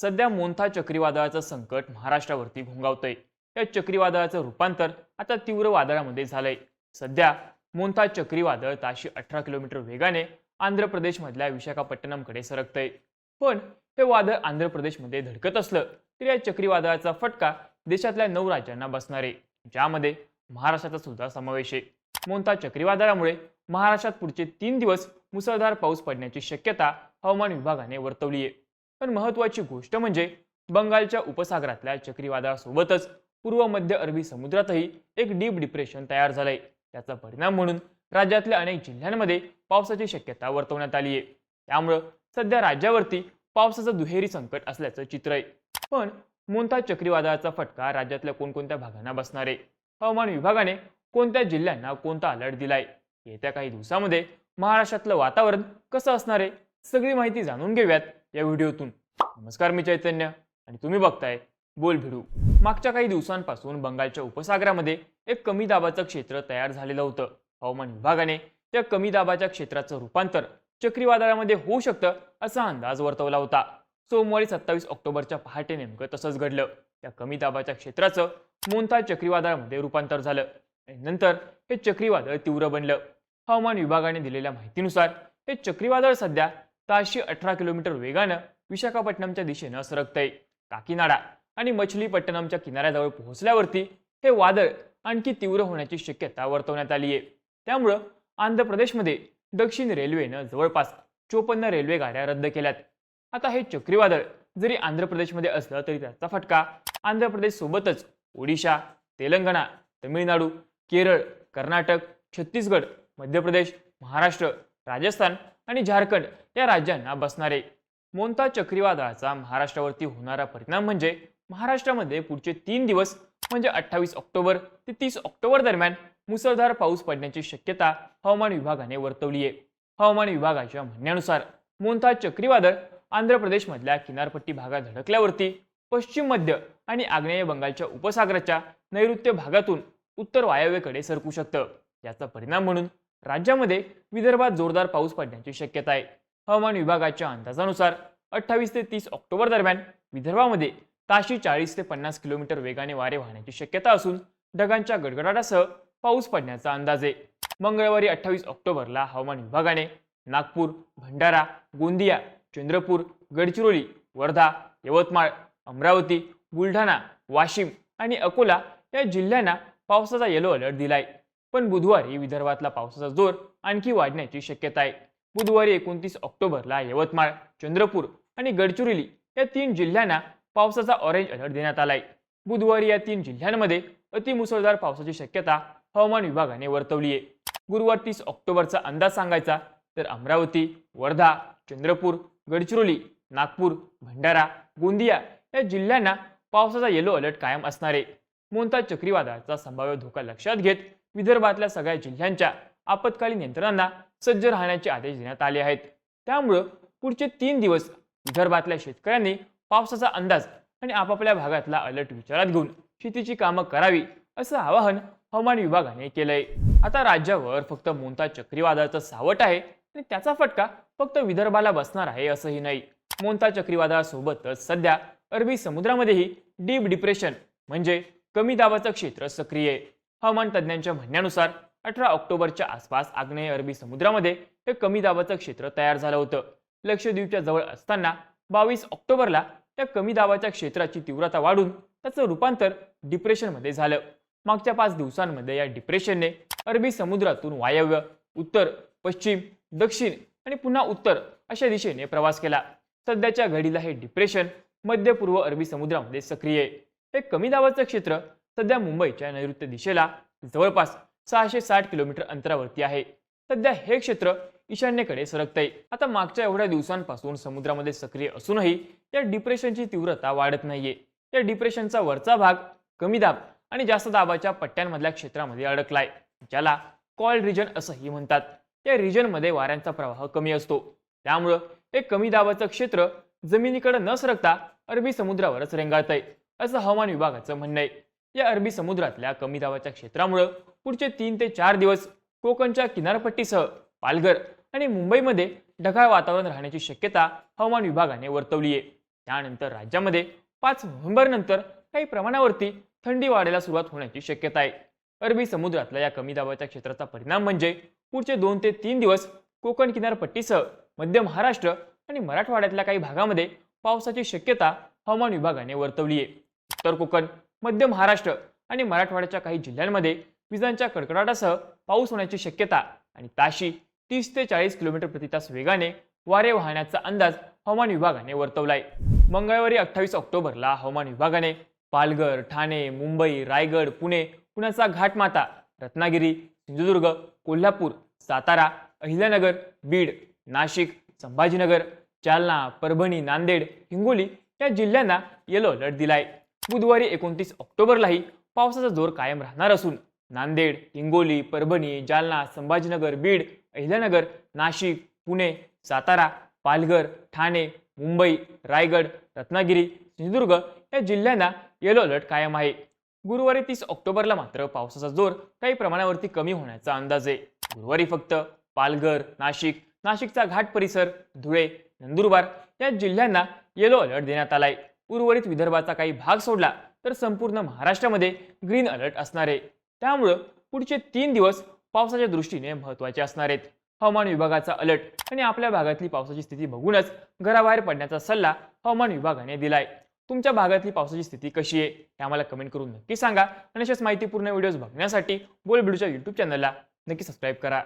सध्या मोंथा चक्रीवादळाचं संकट महाराष्ट्रावरती घोंगावतंय. या चक्रीवादळाचं रूपांतर आता तीव्र वादळामध्ये झालंय. सध्या मोंथा चक्रीवादळ ताशी अठरा किलोमीटर वेगाने आंध्र प्रदेशमधल्या विशाखापट्टणमकडे सरकतंय. पण हे वादळ आंध्र प्रदेशमध्ये धडकत असलं तरी या चक्रीवादळाचा फटका देशातल्या नऊ राज्यांना बसणार आहे. ज्यामध्ये महाराष्ट्राचा सुद्धा समावेश आहे. मोंथा चक्रीवादळामुळे महाराष्ट्रात पुढचे तीन दिवस मुसळधार पाऊस पडण्याची शक्यता हवामान विभागाने वर्तवली आहे पण महत्वाची गोष्ट म्हणजे बंगालच्या उपसागरातल्या चक्रीवादळासोबतच पूर्व मध्य अरबी समुद्रातही एक डीप डिप्रेशन तयार झालंय. त्याचा परिणाम म्हणून राज्यातल्या अनेक जिल्ह्यांमध्ये पावसाची शक्यता वर्तवण्यात आली आहे त्यामुळं सध्या राज्यावरती पावसाचं दुहेरी संकट असल्याचं चित्र आहे. पण मोंता चक्रीवादळाचा फटका राज्यातल्या कोणकोणत्या भागांना बसणार? आहे हवामान विभागाने कोणत्या जिल्ह्यांना कोणता अलर्ट दिलाय? येत्या काही दिवसामध्ये महाराष्ट्रातलं वातावरण कसं असणार आहे? सगळी माहिती जाणून घेऊयात या व्हिडिओतून. नमस्कार मी चैतन्य आणि तुम्ही बघताय बोल भिडू. मागच्या काही दिवसांपासून बंगालच्या उपसागरामध्ये एक कमी दाबाचं क्षेत्र तयार झालेलं होतं. हवामान विभागाने त्या कमी दाबाच्या क्षेत्राचं रूपांतर चक्रीवादळामध्ये होऊ शकतं असा अंदाज वर्तवला होता. सोमवारी सत्तावीस ऑक्टोबरच्या पहाटे नेमकं तसंच घडलं. त्या कमी दाबाच्या क्षेत्राचं मोनता चक्रीवादळामध्ये रूपांतर झालं. आणि नंतर हे चक्रीवादळ तीव्र बनलं. हवामान विभागाने दिलेल्या माहितीनुसार हे चक्रीवादळ सध्या सहाशे अठरा किलोमीटर वेगानं विशाखापट्टणमच्या दिशेनं सरकतंय. काकीनाडा आणि मछलीपट्टणमच्या किनाऱ्याजवळ पोहोचल्यावरती हे वादळ आणखी तीव्र होण्याची शक्यता वर्तवण्यात आली आहे त्यामुळं आंध्र प्रदेशमध्ये दक्षिण रेल्वेनं जवळपास चोपन्न रेल्वे गाड्या रद्द केल्यात. आता हे चक्रीवादळ जरी आंध्र प्रदेशमध्ये असलं तरी त्याचा फटका आंध्र प्रदेश सोबतच ओडिशा तेलंगणा तमिळनाडू केरळ कर्नाटक छत्तीसगड मध्य प्रदेश महाराष्ट्र राजस्थान आणि झारखंड या राज्यांना बसणार. आहे मोंता चक्रीवादळाचा महाराष्ट्रावरती होणारा परिणाम म्हणजे महाराष्ट्रामध्ये पुढचे तीन दिवस म्हणजे अठ्ठावीस ऑक्टोबर ते तीस ऑक्टोबर दरम्यान मुसळधार पाऊस पडण्याची शक्यता हवामान विभागाने वर्तवली आहे हवामान विभागाच्या म्हणण्यानुसार मोंता चक्रीवादळ आंध्र प्रदेशमधल्या किनारपट्टी भागात धडकल्यावरती पश्चिम मध्य आणि आग्नेय बंगालच्या उपसागराच्या नैऋत्य भागातून उत्तर वायव्येकडे सरकू शकतं. याचा परिणाम म्हणून राज्यामध्ये विदर्भात जोरदार पाऊस पडण्याची शक्यता आहे. हवामान विभागाच्या अंदाजानुसार अठ्ठावीस ते तीस ऑक्टोबर दरम्यान विदर्भामध्ये ताशी चाळीस ते पन्नास किलोमीटर वेगाने वारे वाहण्याची शक्यता असून ढगांच्या गडगडाटासह पाऊस पडण्याचा अंदाज आहे. मंगळवारी अठ्ठावीस ऑक्टोबरला हवामान विभागाने नागपूर भंडारा गोंदिया चंद्रपूर गडचिरोली वर्धा यवतमाळ अमरावती बुलढाणा वाशिम आणि अकोला या जिल्ह्यांना पावसाचा येलो अलर्ट दिलाय. पण बुधवारी विदर्भातला पावसाचा जोर आणखी वाढण्याची शक्यता आहे. बुधवारी एकोणतीस ऑक्टोबरला यवतमाळ चंद्रपूर आणि गडचिरोली या तीन जिल्ह्यांना पावसाचा ऑरेंज अलर्ट देण्यात आलाय. बुधवारी या तीन जिल्ह्यांमध्ये अतिमुसळधार पावसाची शक्यता हवामान विभागाने वर्तवली आहे गुरुवार तीस ऑक्टोबरचा अंदाज सांगायचा तर अमरावती वर्धा चंद्रपूर गडचिरोली नागपूर भंडारा गोंदिया या जिल्ह्यांना पावसाचा येलो अलर्ट कायम असणार. आहे मोंता चक्रीवादळाचा संभाव्य धोका लक्षात घेत विदर्भातल्या सगळ्या जिल्ह्यांच्या आपत्कालीन यंत्रणांना सज्ज राहण्याचे आदेश देण्यात आले आहेत. त्यामुळं पुढचे तीन दिवस विदर्भातल्या शेतकऱ्यांनी पावसाचा अंदाज आणि आपापल्या भागातला अलर्ट विचारात घेऊन शेतीची कामं करावी असं आवाहन हवामान विभागाने केलंय. आता राज्यावर फक्त मोंता चक्रीवादळाचं सावट आहे आणि त्याचा फटका फक्त विदर्भाला बसणार आहे असंही नाही. मोंता चक्रीवादळासोबतच सध्या अरबी समुद्रामध्येही डीप डिप्रेशन म्हणजे कमी दाबाचं क्षेत्र सक्रिय आहे. हवामान तज्ज्ञांच्या म्हणण्यानुसार अठरा ऑक्टोबरच्या आसपास आग्नेय अरबी समुद्रामध्ये हे कमी दाबाचं क्षेत्र तयार झालं होतं. लक्षद्वीपच्या जवळ असताना बावीस ऑक्टोबरला त्या कमी दाबाच्या क्षेत्राची तीव्रता वाढून त्याचं रूपांतर डिप्रेशनमध्ये झालं. मागच्या पाच दिवसांमध्ये या डिप्रेशनने अरबी समुद्रातून वायव्य उत्तर पश्चिम दक्षिण आणि पुन्हा उत्तर अशा दिशेने प्रवास केला. सध्याच्या घडीला हे डिप्रेशन मध्य पूर्व अरबी समुद्रामध्ये सक्रिय आहे. हे कमी दाबाचं क्षेत्र सध्या मुंबईच्या नैऋत्य दिशेला जवळपास सहाशे साठ किलोमीटर अंतरावरती आहे. सध्या हे क्षेत्र ईशान्येकडे सरकतंय. आता मागच्या एवढ्या दिवसांपासून समुद्रामध्ये सक्रिय असूनही या डिप्रेशनची तीव्रता वाढत नाहीये. या डिप्रेशनचा वरचा भाग कमी दाब आणि जास्त दाबाच्या पट्ट्यांमधल्या क्षेत्रामध्ये अडकलाय ज्याला कॉल रिजन असंही म्हणतात. या रिजनमध्ये वाऱ्यांचा प्रवाह कमी असतो. त्यामुळं हे कमी दाबाचं क्षेत्र जमिनीकडे न सरकता अरबी समुद्रावरच रेंगाळतंय असं हवामान विभागाचं म्हणणं आहे या अरबी समुद्रातल्या कमी दाबाच्या क्षेत्रामुळं पुढचे तीन ते चार दिवस कोकणच्या किनारपट्टीसह पालघर आणि मुंबईमध्ये ढगाळ वातावरण राहण्याची शक्यता हवामान विभागाने वर्तवली आहे त्यानंतर राज्यामध्ये पाच नोव्हेंबर नंतर काही प्रमाणावरती थंडी वाढायला सुरुवात होण्याची शक्यता आहे. अरबी समुद्रातल्या या कमी दाबाच्या क्षेत्राचा परिणाम म्हणजे पुढचे दोन ते तीन दिवस कोकण किनारपट्टीसह मध्य महाराष्ट्र आणि मराठवाड्यातल्या काही भागामध्ये पावसाची शक्यता हवामान विभागाने वर्तवली आहे उत्तर कोकण मध्य महाराष्ट्र आणि मराठवाड्याच्या काही जिल्ह्यांमध्ये विजांच्या कडकडाटासह पाऊस होण्याची शक्यता आणि ताशी तीस ते चाळीस किलोमीटर प्रति तास वेगाने वारे वाहण्याचा अंदाज हवामान विभागाने वर्तवलाय. मंगळवारी अठ्ठावीस ऑक्टोबरला हवामान विभागाने पालघर ठाणे मुंबई रायगड पुणे पुण्याचा घाटमाता रत्नागिरी सिंधुदुर्ग कोल्हापूर सातारा अहिल्यानगर बीड नाशिक संभाजीनगर जालना परभणी नांदेड हिंगोली या जिल्ह्यांना येलो अलर्ट दिलाय. बुधवारी एकोणतीस ऑक्टोबरलाही पावसाचा जोर कायम राहणार असून नांदेड हिंगोली परभणी जालना संभाजीनगर बीड अहिल्यानगर नाशिक पुणे सातारा पालघर ठाणे मुंबई रायगड रत्नागिरी सिंधुदुर्ग या जिल्ह्यांना येलो अलर्ट कायम आहे. गुरुवारी तीस ऑक्टोबरला मात्र पावसाचा जोर काही प्रमाणावरती कमी होण्याचा अंदाज आहे. गुरुवारी फक्त पालघर नाशिक नाशिकचा घाट परिसर धुळे नंदुरबार या जिल्ह्यांना येलो अलर्ट देण्यात आलाय. उर्वरित विदर्भाचा काही भाग सोडला तर संपूर्ण महाराष्ट्रामध्ये ग्रीन अलर्ट असणार. आहे त्यामुळं पुढचे तीन दिवस पावसाच्या दृष्टीने महत्त्वाचे असणार आहेत. हवामान विभागाचा अलर्ट आणि आपल्या भागातली पावसाची स्थिती बघूनच घराबाहेर पडण्याचा सल्ला हवामान विभागाने दिलाय. तुमच्या भागातली पावसाची स्थिती कशी आहे हे आम्हाला कमेंट करून नक्की सांगा. आणि अशाच माहितीपूर्ण व्हिडिओज बघण्यासाठी बोलबिडूच्या यूट्यूब चॅनलला नक्की सबस्क्राईब करा.